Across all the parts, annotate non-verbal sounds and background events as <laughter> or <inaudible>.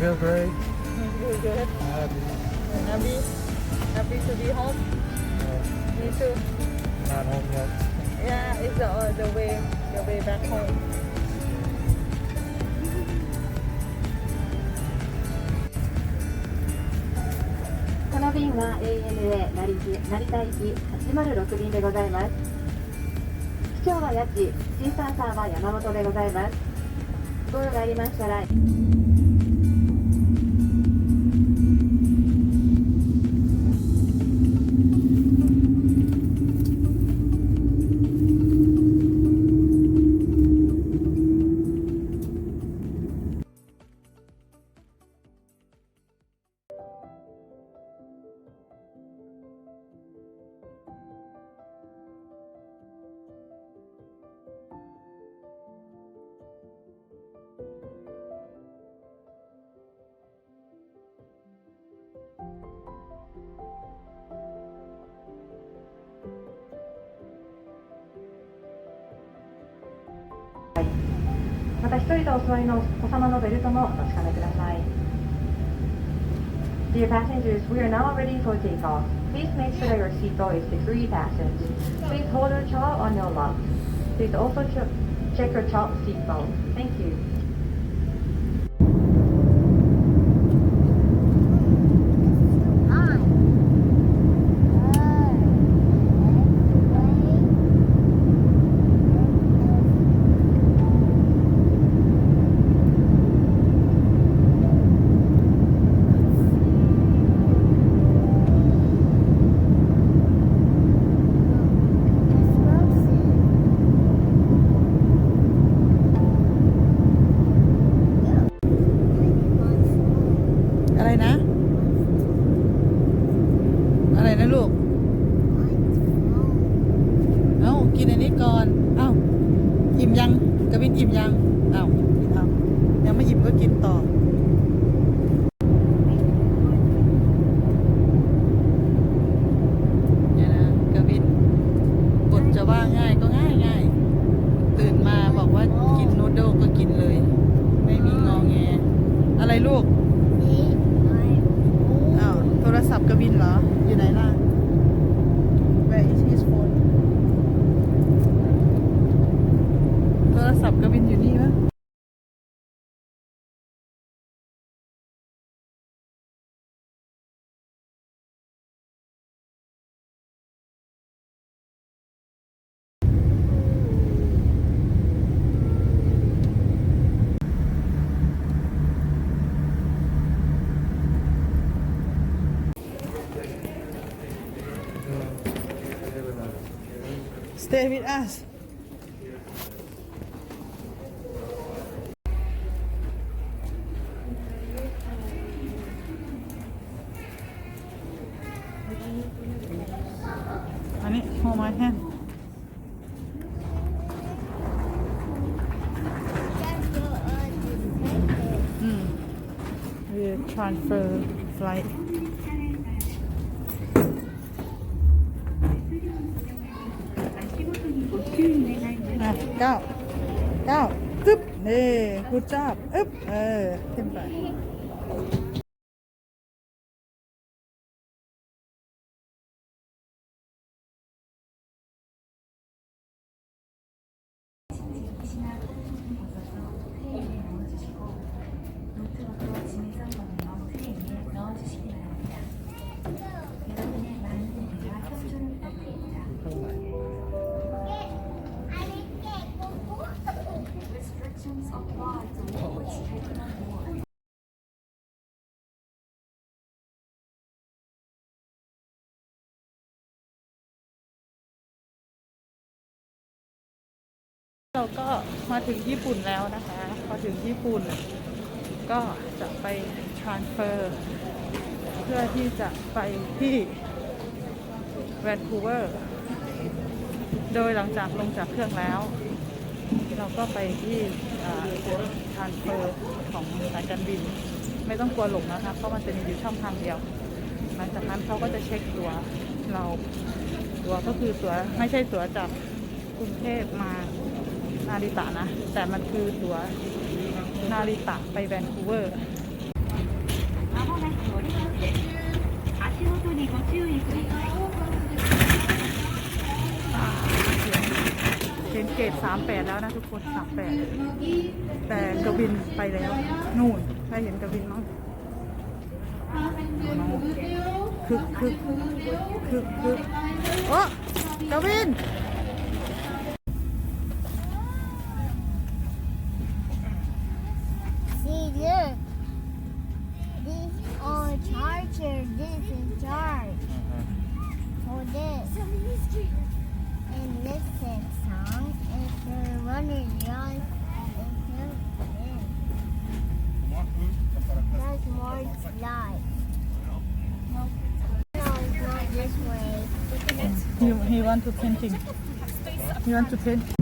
I feel great. you good I'm happy. happy happy to be home Uh, me too not home yet. yeah it's the uh, the way the way back home この便は ANA 成田成田行き806便でございます。機長は八千、シーサーサーは山本でございます。ご用がありましたら、た一人でお座りのお子様のベルトもお確かめください。Dear passengers, we are now ready for takeoff. Please make sure that your seatbelt is securely fastened. Please hold your child on your lap. Please also ch- check your child's seatbelt. Thank you. Stay with us อันนี้ hold my hand อืม we transfer flight อะเก้าเก้าตึ๊บนี่กูจับอึ๊บเออขึ้นไป เราก็มาถึงญี่ปุ่นแล้วนะคะ พอถึงญี่ปุ่น ก็จะไป transfer เพื่อที่จะไปที่แวนคูเวอร์ โดยหลังจากลงจากเครื่องแล้ว เราก็ไปที่ทานเฟอร์ของสายการบิน ไม่ต้องกลัวหลงนะคะ เพราะมันจะมีอยู่ช่องทางเดียว หลังจากนั้นเขาก็จะเช็คตัวเรา ตัวก็คือตัวไม่ใช่ตัวจากกรุงเทพมา นาริตะนะ แต่มันคือตัวนาริตะไปแวนคูเวอร์เห็นเกตสามแปดแล้วนะทุกคนสามแปดแต่กวินไปแล้ว นู่นถ้าเห็นกวินมั้งคึกคึกคึกคึกโอ้กวิน look. These are charger. This is charge. For this. And this is song. If you're you're this. That's more slide. No, it's not this way. he he want to painting he want to paint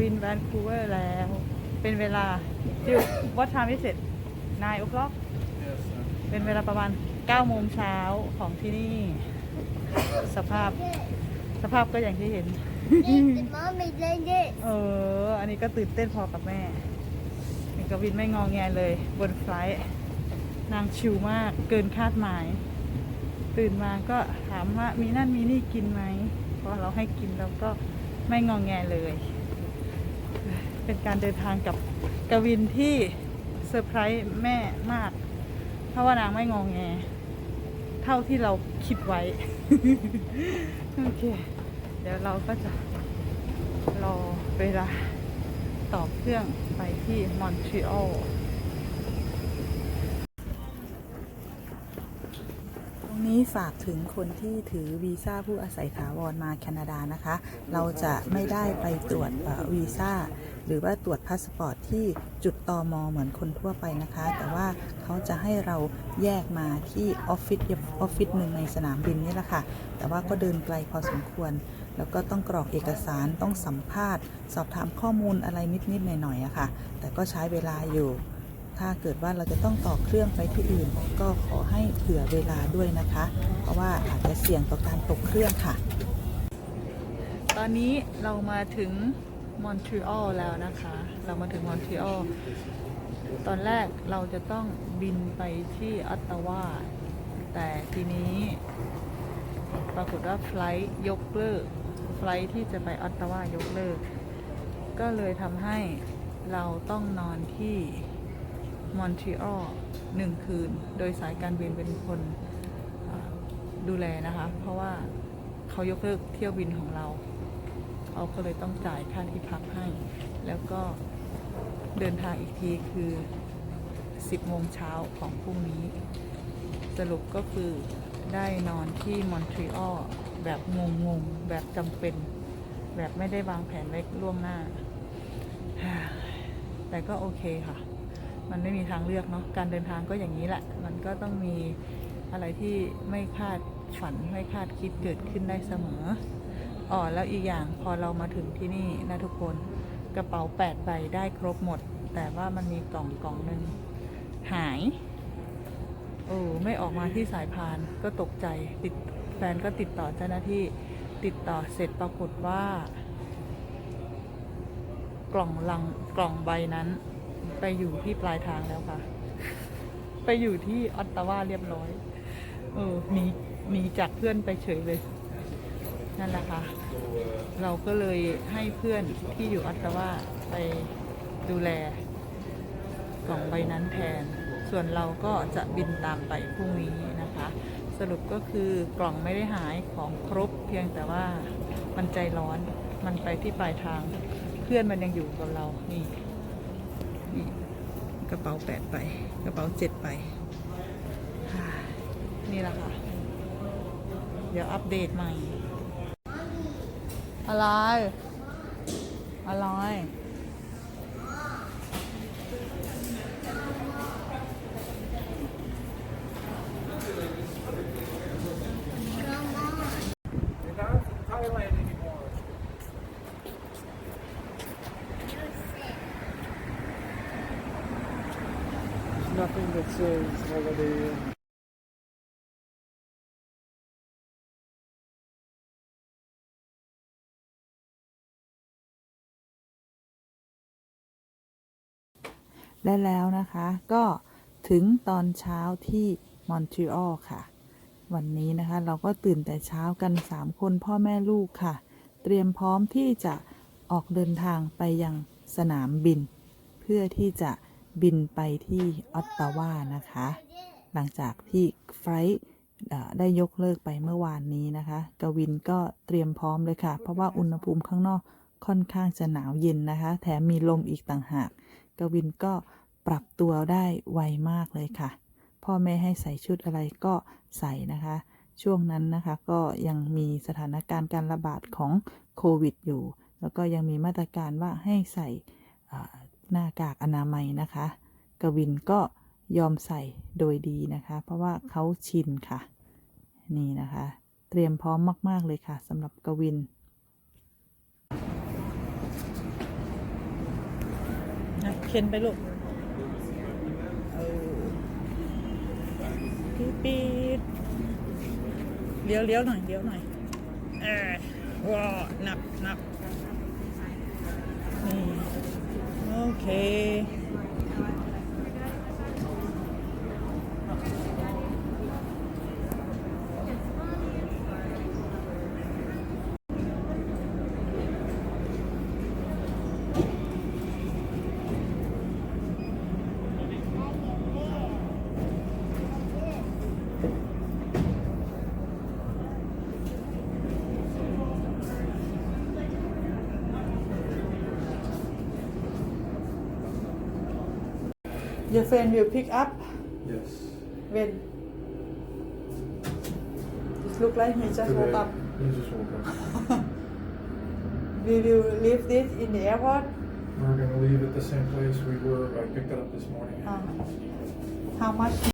บินแวนคูเวอร์แล้ว เป็นเวลาจิววัดทามิเสร็จนายอุกล็อกเป็นเวลาประมาณ9โมงเช้าของที่นี่ สภาพสภาพก็อย่างที่เห็น Mommy did this. เออ อันนี้ก็ตื่นเต้นพอกับแม่เอกวินไม่งองแงเลย บนไฟลท์นางชิวมากเกินคาดหมาย ตื่นมาก็ถามว่ามีนั่นมีนี่กินไหมพอเราให้กินเราก็ไม่งองแงเลย เป็นการเดินทางกับกวินที่เซอร์ไพรส์แม่มาก เพราะว่านางไม่งองแง เท่าที่เราคิดไว้ โอเค เดี๋ยวเราก็จะรอเวลาต่อเครื่องไปที่มอนทรีออล ตรง นี้ฝากถึงคนที่ถือวีซ่าผู้อาศัยถาวรมาแคนาดานะคะ เราจะไม่ได้ไปตรวจวีซ่าหรือว่าตรวจพาสปอร์ตที่จุดตอมอเหมือนคนทั่วไปนะคะ แต่ว่าเขาจะให้เราแยกมาที่ออฟฟิศออฟฟิศหนึ่งในสนามบินนี่แหละค่ะ แต่ว่าก็เดินไกลพอสมควร แล้วก็ต้องกรอกเอกสารต้องสัมภาษณ์ สอบถามข้อมูลอะไรนิดๆหน่อยๆอะค่ะ แต่ก็ใช้เวลาอยู่ ถ้าเกิดว่าเราจะต้องต่อเครื่องไปที่อื่น ก็ขอให้เผื่อเวลาด้วยนะคะ เพราะว่าอาจจะเสี่ยงต่อการตกเครื่องค่ะ ตอนนี้เรามาถึงมอนทรีออลแล้วนะคะ เรามาถึงมอนทรีออลตอนแรกเราจะต้องบินไปที่ออตตาวาแต่ทีนี้ปรากฏว่าไฟลท์ยกเลิกไฟล์ที่จะไปออตตาวายกเลิก ก็เลยทำให้เราต้องนอนที่ มอนทรีออลหนึ่งคืน โดยสายการบินเป็นคนดูแลนะคะ เพราะว่าเขายกเลิกเที่ยวบินของเราเราก็เลยต้องจ่ายค่าที่พักให้ แล้วก็เดินทางอีกทีคือ 10 โมงเช้าของพรุ่งนี้ สรุปก็คือได้นอนที่มอนทรีออลแบบงงๆแบบจำเป็น แบบไม่ได้วางแผนไว้ล่วงหน้า แต่ก็โอเคค่ะ มันไม่มีทางเลือกเนาะการเดินทางก็อย่างนี้แหละ มันก็ต้องมีอะไรที่ไม่คาดฝันไม่คาดคิดเกิดขึ้นได้เสมออ๋อแล้วอีกอย่างพอเรามาถึงที่นี่นะทุกคนกระเป๋าแปดใบได้ครบหมด แต่ว่ามันมีกล่องกล่องหนึ่งหายโอ้ไม่ออกมาที่สายพานก็ตกใจติดแฟนก็ติดต่อเจ้าหน้าที่ติดต่อเสร็จปรากฏว่า กล่องลังกล่องใบนั้น ไปอยู่ที่ปลายทางแล้วค่ะ ไปอยู่ที่ออตตาวาเรียบร้อย เออหนีหนีจากเพื่อนไปเฉยเลย นั่นแหละค่ะ เราก็เลยให้เพื่อนที่อยู่ออตตาวาไปดูแลกล่องใบนั้นแทน ส่วนเราก็จะบินตามไปพรุ่งนี้นะคะ สรุปก็คือกล่องไม่ได้หายของครบ เพียงแต่ว่ามันใจร้อน มันไปที่ปลายทาง เพื่อนมันยังอยู่กับเรา นี่ ระเป๋าแปดไป กระเป๋าเจ็ดไป นี่แหละค่ะ เดี๋ยวอัปเดตใหม่ อะไร อะไร There's nothing that says holiday Inn. และแล้วนะคะก็ถึงตอนเช้าที่มอนทรีออลค่ะ วันนี้นะคะเราก็ตื่นแต่เช้ากัน 3 คนพ่อแม่ลูกค่ะ เตรียมพร้อมที่จะออกเดินทางไปยังสนามบิน เพื่อที่จะ บินไปที่ออตตาวานะคะ หลังจากที่ไฟลท์ได้ยกเลิกไปเมื่อวานนี้นะคะ กวินก็เตรียมพร้อมเลยค่ะ เพราะว่าอุณหภูมิข้างนอกค่อนข้างจะหนาวเย็นนะคะ แถมมีลมอีกต่างหาก กวินก็ปรับตัวได้ไวมากเลยค่ะ พ่อแม่ให้ใส่ชุดอะไรก็ใส่นะคะ ช่วงนั้นนะคะก็ยังมีสถานการณ์การระบาดของโควิดอยู่ แล้วก็ยังมีมาตรการว่าให้ใส่ หน้ากากอนามัยนะคะ กวินก็ยอมใส่โดยดีนะคะ เพราะว่าเขาชินค่ะ นี่นะคะ เตรียมพร้อมมาก ๆ เลยค่ะสำหรับกวินเข็นไปลูกปีปีดเลี้ยวเลี้ยวหน่อยเลี้ยวหน่อยเออว้านับนับนี่ โ Your friend will pick up Yes. when it look like he just woke up He just woke up. <laughs> we will leave this in the airport We're gonna leave at the same place we were. I picked it up this morning. uh, how much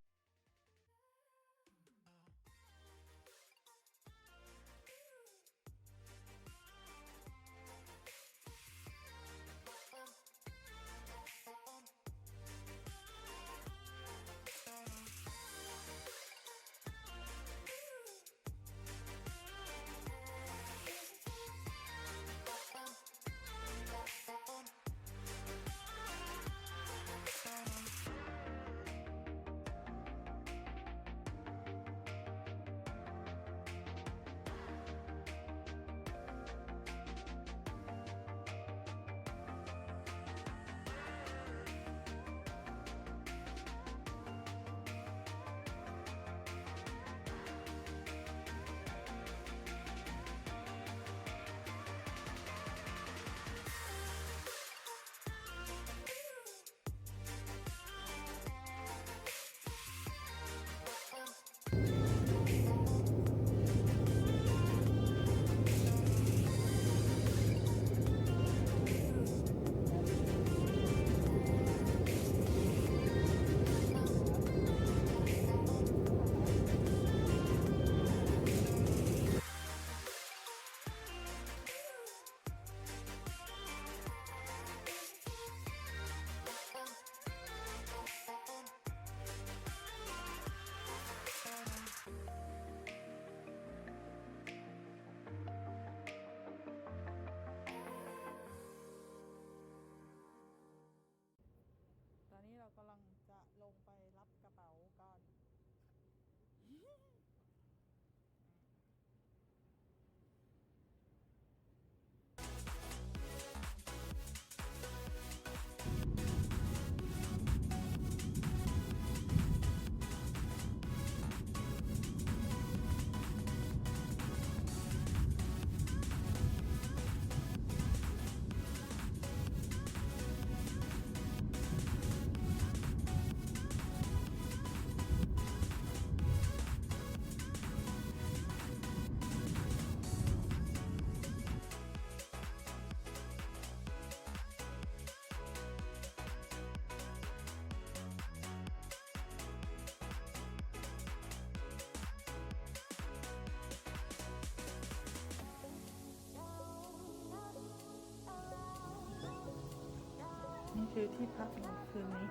คือที่พักเราคืนนี้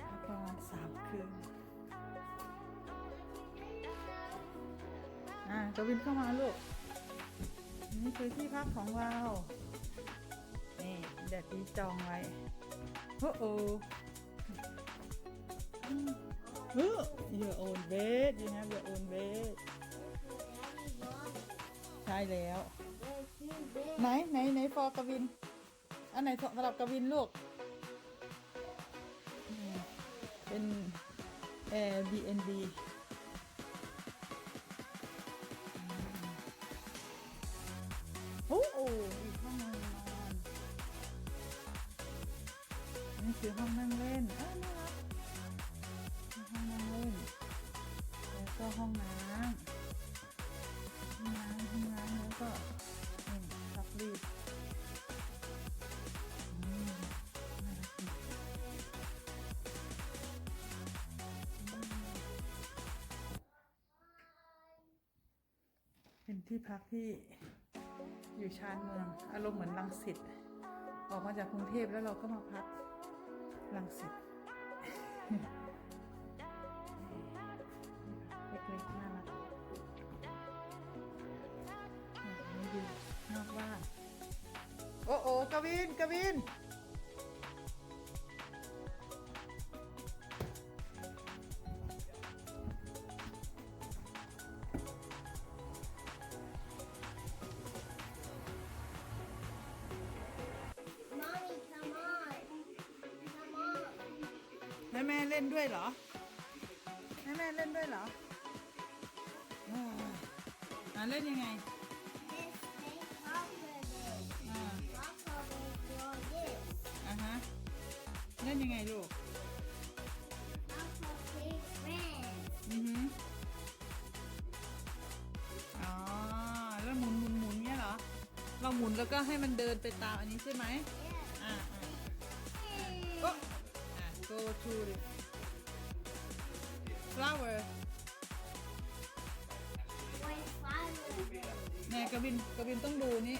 พักประมาณสามคืน อ่ากวินเข้ามาลูก นี่คือที่พักของเรา นี่แดดดีจองไว้โอ้โอ้เฮ้ย your own bed you have your own bed ใช่แล้ว ไหนไหนไหนฟอร์กวิน อันไหนสำหรับกวินลูก เป็น Airbnb โอ้โหอีกห้องนึงนอนนี่คือห้องนั่งเล่นอ้าน่ารักห้องนั่งเล่น แล้วก็ห้องน้ำ ที่พักที่อยู่ชานเมือง อารมณ์เหมือนลังสิตออกมาจากกรุงเทพแล้วเราก็มาพักลังสิตเล็กๆน่ารักนี่ดูนอกบ้าน โอ้โอ้กวินกวิน ด้วยเหรอ ให้แม่เล่นด้วยเหรออ่าเล่นยังไงอ่าฮะ เล่นยังไงลูกอือหืออ๋อ แล้วหมุนหมุนหมุนเงี้ยเหรอ เราหมุนแล้วก็ให้มันเดินไปตามอันนี้ใช่ไหม อ่าอ่าก็อ่า go to the flower Wait, father. แน่กบินกบินต้องดูนี่